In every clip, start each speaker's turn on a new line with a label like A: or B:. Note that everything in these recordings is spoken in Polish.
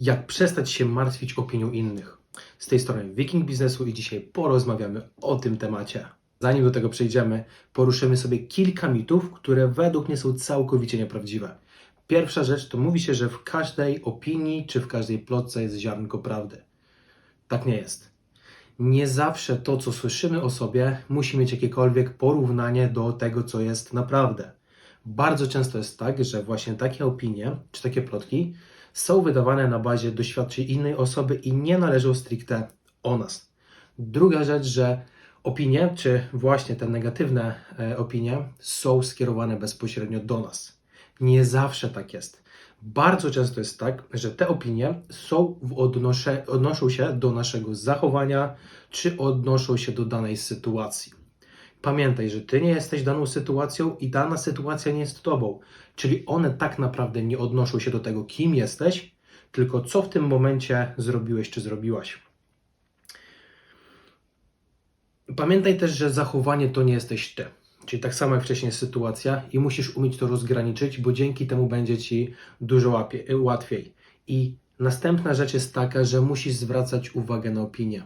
A: Jak przestać się martwić opinią innych. Z tej strony Wiking Biznesu i dzisiaj porozmawiamy o tym temacie. Zanim do tego przejdziemy, poruszymy sobie kilka mitów, które według mnie są całkowicie nieprawdziwe. Pierwsza rzecz to mówi się, że w każdej opinii czy w każdej plotce jest ziarnko prawdy. Tak nie jest. Nie zawsze to, co słyszymy o sobie, musi mieć jakiekolwiek porównanie do tego, co jest naprawdę. Bardzo często jest tak, że właśnie takie opinie czy takie plotki są wydawane na bazie doświadczeń innej osoby i nie należą stricte o nas. Druga rzecz, że opinie, czy właśnie te negatywne e, opinie, są skierowane bezpośrednio do nas. Nie zawsze tak jest. Bardzo często jest tak, że te opinie są w odnoszą się do naszego zachowania, czy odnoszą się do danej sytuacji. Pamiętaj, że ty nie jesteś daną sytuacją i dana sytuacja nie jest tobą. Czyli one tak naprawdę nie odnoszą się do tego, kim jesteś, tylko co w tym momencie zrobiłeś czy zrobiłaś. Pamiętaj też, że zachowanie to nie jesteś ty. Czyli tak samo jak wcześniej sytuacja i musisz umieć to rozgraniczyć, bo dzięki temu będzie ci dużo łatwiej. I następna rzecz jest taka, że musisz zwracać uwagę na opinię.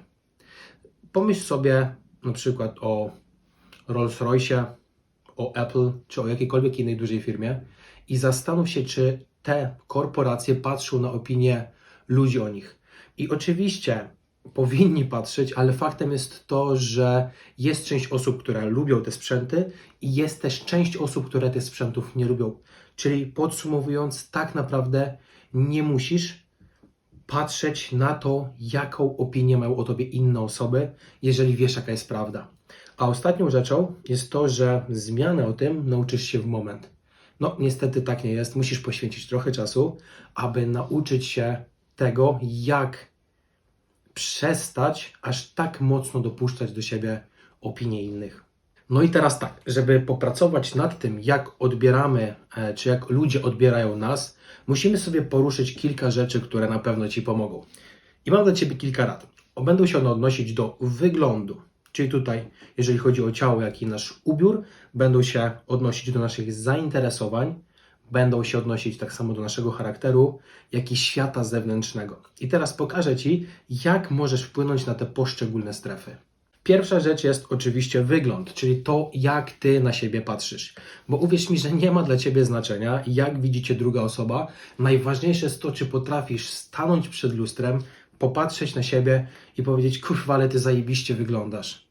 A: Pomyśl sobie na przykład o Rolls-Royce, o Apple czy o jakiejkolwiek innej dużej firmie i zastanów się, czy te korporacje patrzą na opinię ludzi o nich. I oczywiście powinni patrzeć, ale faktem jest to, że jest część osób, które lubią te sprzęty i jest też część osób, które tych sprzętów nie lubią. Czyli podsumowując, tak naprawdę nie musisz patrzeć na to, jaką opinię mają o tobie inne osoby, jeżeli wiesz, jaka jest prawda. A ostatnią rzeczą jest to, że zmianę o tym nauczysz się w moment. No, niestety tak nie jest. Musisz poświęcić trochę czasu, aby nauczyć się tego, jak przestać aż tak mocno dopuszczać do siebie opinie innych. No i teraz tak, żeby popracować nad tym, jak odbieramy, e, czy jak ludzie odbierają nas, musimy sobie poruszyć kilka rzeczy, które na pewno Ci pomogą. I mam dla Ciebie kilka rad. Będą się one odnosić do wyglądu, czyli tutaj, jeżeli chodzi o ciało, jak i nasz ubiór, będą się odnosić do naszych zainteresowań, będą się odnosić tak samo do naszego charakteru, jak i świata zewnętrznego. I teraz pokażę Ci, jak możesz wpłynąć na te poszczególne strefy. Pierwsza rzecz jest oczywiście wygląd, czyli to, jak ty na siebie patrzysz. Bo uwierz mi, że nie ma dla ciebie znaczenia, jak widzicie druga osoba. Najważniejsze jest to, czy potrafisz stanąć przed lustrem, popatrzeć na siebie i powiedzieć: Kurwa, ale ty zajebiście wyglądasz.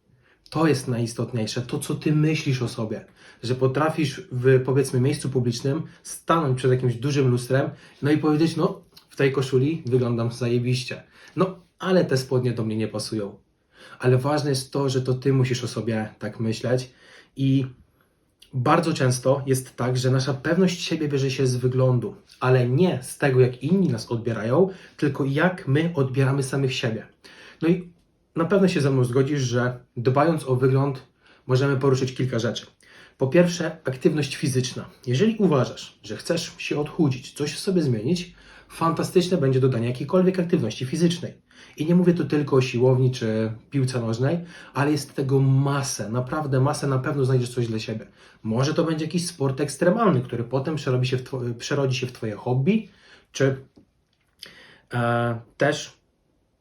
A: To jest najistotniejsze, to co ty myślisz o sobie, że potrafisz w powiedzmy miejscu publicznym stanąć przed jakimś dużym lustrem, no i powiedzieć, no w tej koszuli wyglądam zajebiście. No, ale te spodnie do mnie nie pasują. Ale ważne jest to, że to ty musisz o sobie tak myśleć i bardzo często jest tak, że nasza pewność siebie bierze się z wyglądu, ale nie z tego, jak inni nas odbierają, tylko jak my odbieramy samych siebie. No i na pewno się ze mną zgodzisz, że dbając o wygląd, możemy poruszyć kilka rzeczy. Po pierwsze, aktywność fizyczna. Jeżeli uważasz, że chcesz się odchudzić, coś w sobie zmienić, fantastyczne będzie dodanie jakiejkolwiek aktywności fizycznej. I nie mówię tu tylko o siłowni czy piłce nożnej, ale jest tego masę, naprawdę masę, na pewno znajdziesz coś dla siebie. Może to będzie jakiś sport ekstremalny, który potem przerobi się w przerodzi się w Twoje hobby, czy e, też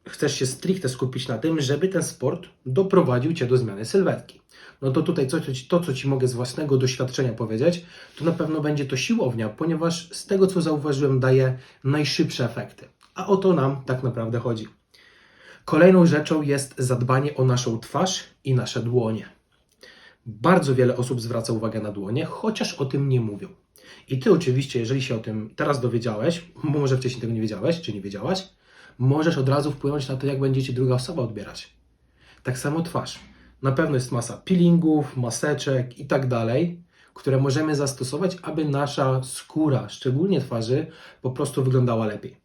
A: chcesz się stricte skupić na tym, żeby ten sport doprowadził Cię do zmiany sylwetki. No to tutaj ci- to, co Ci mogę z własnego doświadczenia powiedzieć, to na pewno będzie to siłownia, ponieważ z tego, co zauważyłem, daje najszybsze efekty. A o to nam tak naprawdę chodzi. Kolejną rzeczą jest zadbanie o naszą twarz i nasze dłonie. Bardzo wiele osób zwraca uwagę na dłonie, chociaż o tym nie mówią. I ty oczywiście, jeżeli się o tym teraz dowiedziałeś, może wcześniej tego nie wiedziałeś, czy nie wiedziałaś, możesz od razu wpłynąć na to, jak będzie ci druga osoba odbierać. Tak samo twarz. Na pewno jest masa peelingów, maseczek i tak dalej, które możemy zastosować, aby nasza skóra, szczególnie twarzy, po prostu wyglądała lepiej.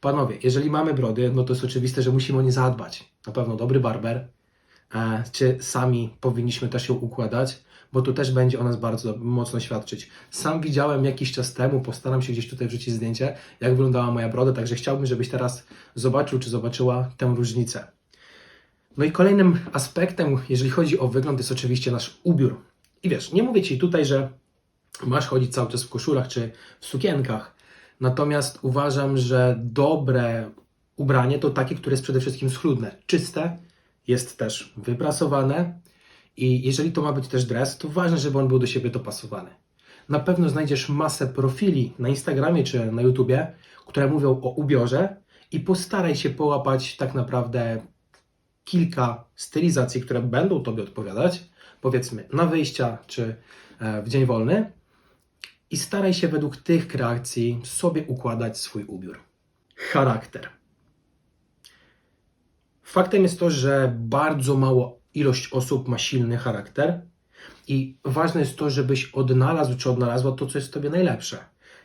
A: Panowie, jeżeli mamy brody, no to jest oczywiste, że musimy o nie zadbać. Na pewno dobry barber, e, czy sami powinniśmy też ją układać, bo tu też będzie o nas bardzo mocno świadczyć. Sam widziałem jakiś czas temu, postaram się gdzieś tutaj wrzucić zdjęcie, jak wyglądała moja broda, także chciałbym, żebyś teraz zobaczył, czy zobaczyła tę różnicę. No i kolejnym aspektem, jeżeli chodzi o wygląd, jest oczywiście nasz ubiór. I wiesz, nie mówię Ci tutaj, że masz chodzić cały czas w koszulach czy w sukienkach. Natomiast uważam, że dobre ubranie to takie, które jest przede wszystkim schludne, czyste, jest też wyprasowane i jeżeli to ma być też dres, to ważne, żeby on był do siebie dopasowany. Na pewno znajdziesz masę profili na Instagramie czy na YouTubie, które mówią o ubiorze i postaraj się połapać tak naprawdę kilka stylizacji, które będą Tobie odpowiadać, powiedzmy na wyjścia czy e, w dzień wolny i staraj się według tych kreacji sobie układać swój ubiór. Charakter. Faktem jest to, że bardzo mało ilość osób ma silny charakter i ważne jest to, żebyś odnalazł czy odnalazła to, co jest w tobie najlepsze.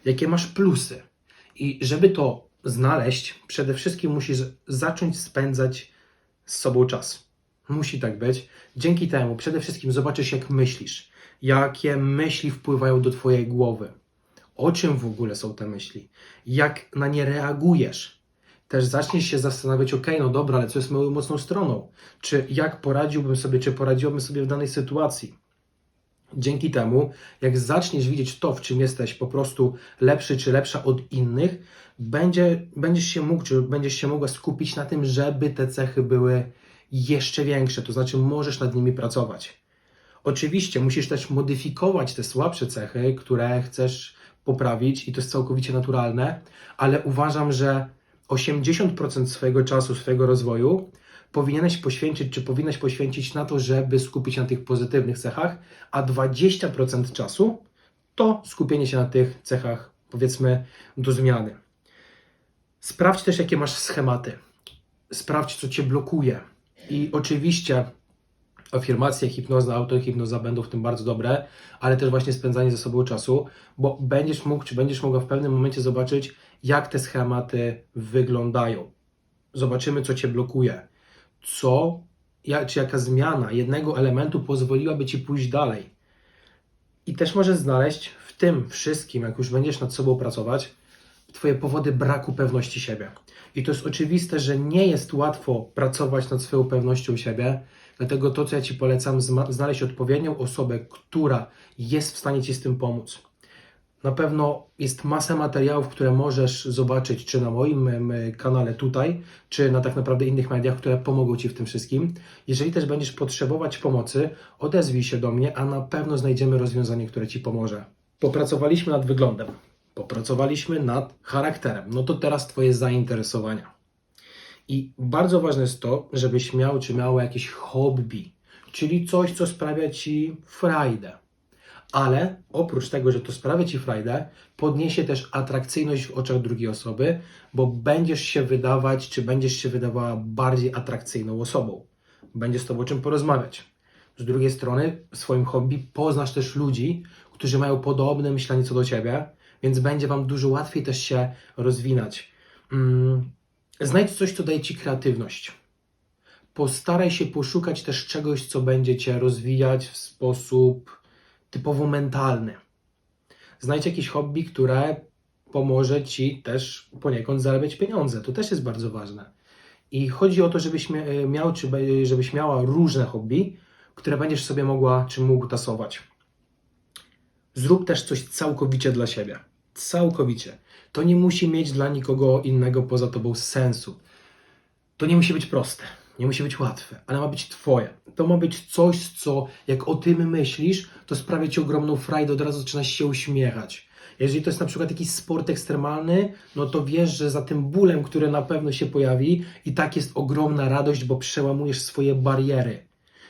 A: Jakie masz plusy. I żeby to znaleźć, przede wszystkim musisz zacząć spędzać z sobą czas. Musi tak być. Dzięki temu przede wszystkim zobaczysz, jak myślisz, jakie myśli wpływają do Twojej głowy, o czym w ogóle są te myśli, jak na nie reagujesz. Też zaczniesz się zastanawiać, ok, no dobra, ale co jest moją mocną stroną? Czy jak poradziłbym sobie, czy poradziłbym sobie w danej sytuacji? Dzięki temu, jak zaczniesz widzieć to, w czym jesteś po prostu lepszy czy lepsza od innych, będzie, będziesz się mógł, czy będziesz się mogła skupić na tym, żeby te cechy były jeszcze większe, to znaczy możesz nad nimi pracować. Oczywiście musisz też modyfikować te słabsze cechy, które chcesz poprawić i to jest całkowicie naturalne, ale uważam, że 80% swojego czasu, swojego rozwoju powinieneś poświęcić, czy powinnaś poświęcić na to, żeby skupić się na tych pozytywnych cechach, a 20% czasu to skupienie się na tych cechach, powiedzmy, do zmiany. Sprawdź też, jakie masz schematy. Sprawdź, co cię blokuje. I oczywiście afirmacje, hipnoza, autohipnoza będą w tym bardzo dobre, ale też właśnie spędzanie ze sobą czasu, bo będziesz mógł, czy będziesz mogła w pewnym momencie zobaczyć, jak te schematy wyglądają. Zobaczymy, co cię blokuje. Co, jak, czy jaka zmiana jednego elementu pozwoliłaby ci pójść dalej. I też możesz znaleźć w tym wszystkim, jak już będziesz nad sobą pracować, Twoje powody braku pewności siebie. I to jest oczywiste, że nie jest łatwo pracować nad swoją pewnością siebie, dlatego to, co ja Ci polecam, znaleźć odpowiednią osobę, która jest w stanie Ci z tym pomóc. Na pewno jest masa materiałów, które możesz zobaczyć, czy na moim kanale tutaj, czy na tak naprawdę innych mediach, które pomogą Ci w tym wszystkim. Jeżeli też będziesz potrzebować pomocy, odezwij się do mnie, a na pewno znajdziemy rozwiązanie, które Ci pomoże. Popracowaliśmy nad wyglądem, popracowaliśmy nad charakterem. No to teraz Twoje zainteresowania. I bardzo ważne jest to, żebyś miał czy miała jakieś hobby, czyli coś, co sprawia Ci frajdę. Ale oprócz tego, że to sprawia Ci frajdę, podniesie też atrakcyjność w oczach drugiej osoby, bo będziesz się wydawać, czy będziesz się wydawała bardziej atrakcyjną osobą. Będzie z Tobą o czym porozmawiać. Z drugiej strony, w swoim hobby poznasz też ludzi, którzy mają podobne myślenie co do Ciebie, więc będzie Wam dużo łatwiej też się rozwinąć. Mm, Znajdź coś, co daje Ci kreatywność. Postaraj się poszukać też czegoś, co będzie Cię rozwijać w sposób typowo mentalny. Znajdź jakieś hobby, które pomoże Ci też poniekąd zarabiać pieniądze. To też jest bardzo ważne. I chodzi o to, żebyś mia- miał, czy żebyś miała różne hobby, które będziesz sobie mogła, czy mógł tasować. Zrób też coś całkowicie dla siebie. Całkowicie. To nie musi mieć dla nikogo innego poza tobą sensu. To nie musi być proste, nie musi być łatwe, ale ma być twoje. To ma być coś, co jak o tym myślisz, to sprawia ci ogromną frajdę, od razu zaczynasz się uśmiechać. Jeżeli to jest na przykład jakiś sport ekstremalny, no to wiesz, że za tym bólem, który na pewno się pojawi, i tak jest ogromna radość, bo przełamujesz swoje bariery.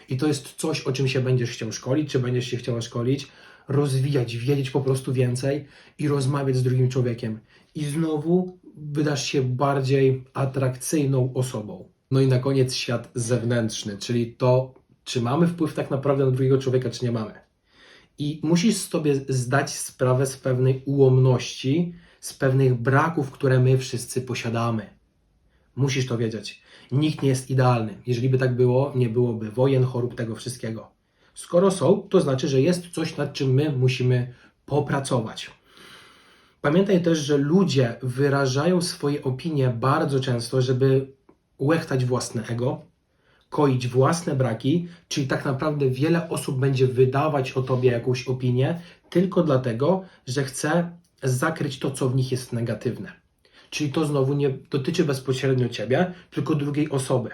A: I to jest coś, o czym się będziesz chciał szkolić, czy będziesz się chciała szkolić, rozwijać, wiedzieć po prostu więcej i rozmawiać z drugim człowiekiem. I znowu wydasz się bardziej atrakcyjną osobą. No i na koniec świat zewnętrzny, czyli to, czy mamy wpływ tak naprawdę na drugiego człowieka, czy nie mamy. I musisz sobie zdać sprawę z pewnej ułomności, z pewnych braków, które my wszyscy posiadamy. Musisz to wiedzieć. Nikt nie jest idealny. Jeżeli by tak było, nie byłoby wojen, chorób, tego wszystkiego. Skoro są, to znaczy, że jest coś, nad czym my musimy popracować. Pamiętaj też, że ludzie wyrażają swoje opinie bardzo często, żeby łechtać własne ego, koić własne braki, czyli tak naprawdę wiele osób będzie wydawać o tobie jakąś opinię tylko dlatego, że chce zakryć to, co w nich jest negatywne. Czyli to znowu nie dotyczy bezpośrednio ciebie, tylko drugiej osoby.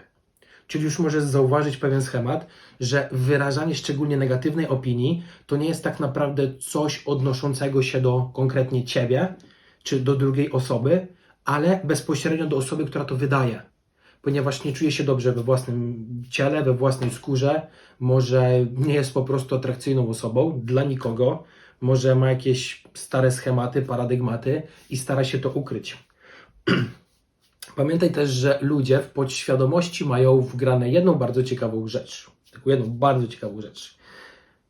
A: Czyli już możesz zauważyć pewien schemat, że wyrażanie szczególnie negatywnej opinii to nie jest tak naprawdę coś odnoszącego się do konkretnie ciebie czy do drugiej osoby, ale bezpośrednio do osoby, która to wydaje. Ponieważ nie czuje się dobrze we własnym ciele, we własnej skórze, może nie jest po prostu atrakcyjną osobą dla nikogo, może ma jakieś stare schematy, paradygmaty i stara się to ukryć. Pamiętaj też, że ludzie w podświadomości mają wgrane jedną bardzo ciekawą rzecz. Taką jedną bardzo ciekawą rzecz.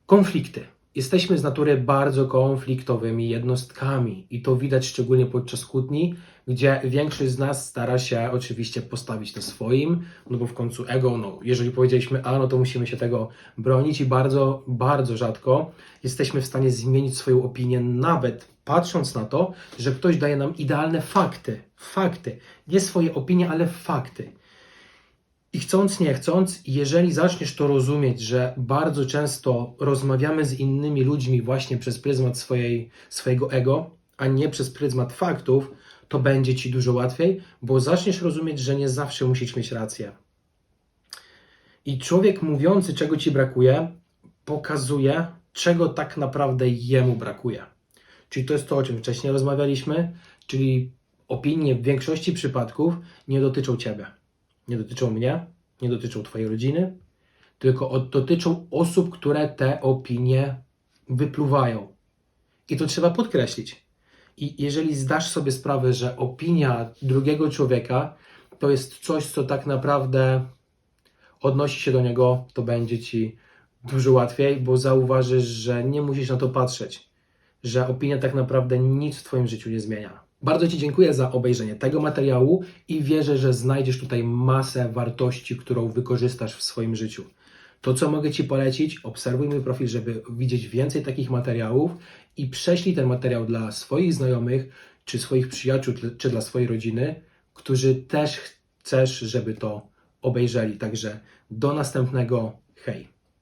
A: Konflikty. Jesteśmy z natury bardzo konfliktowymi jednostkami i to widać szczególnie podczas kłótni, gdzie większość z nas stara się oczywiście postawić na swoim, no bo w końcu ego, no jeżeli powiedzieliśmy A, no to musimy się tego bronić i bardzo, bardzo rzadko jesteśmy w stanie zmienić swoją opinię, nawet patrząc na to, że ktoś daje nam idealne fakty, fakty, nie swoje opinie, ale fakty. I chcąc, nie chcąc, jeżeli zaczniesz to rozumieć, że bardzo często rozmawiamy z innymi ludźmi właśnie przez pryzmat swojej, swojego ego, a nie przez pryzmat faktów, to będzie ci dużo łatwiej, bo zaczniesz rozumieć, że nie zawsze musisz mieć rację. I człowiek mówiący, czego ci brakuje, pokazuje, czego tak naprawdę jemu brakuje. Czyli to jest to, o czym wcześniej rozmawialiśmy, czyli opinie w większości przypadków nie dotyczą ciebie nie dotyczą mnie, nie dotyczą Twojej rodziny, tylko dotyczą osób, które te opinie wypluwają. I to trzeba podkreślić. I jeżeli zdasz sobie sprawę, że opinia drugiego człowieka to jest coś, co tak naprawdę odnosi się do niego, to będzie ci dużo łatwiej, bo zauważysz, że nie musisz na to patrzeć, że opinia tak naprawdę nic w Twoim życiu nie zmienia. Bardzo Ci dziękuję za obejrzenie tego materiału i wierzę, że znajdziesz tutaj masę wartości, którą wykorzystasz w swoim życiu. To, co mogę Ci polecić, obserwuj mój profil, żeby widzieć więcej takich materiałów i prześlij ten materiał dla swoich znajomych, czy swoich przyjaciół, czy dla swojej rodziny, którzy też chcesz, żeby to obejrzeli. Także do następnego. Hej!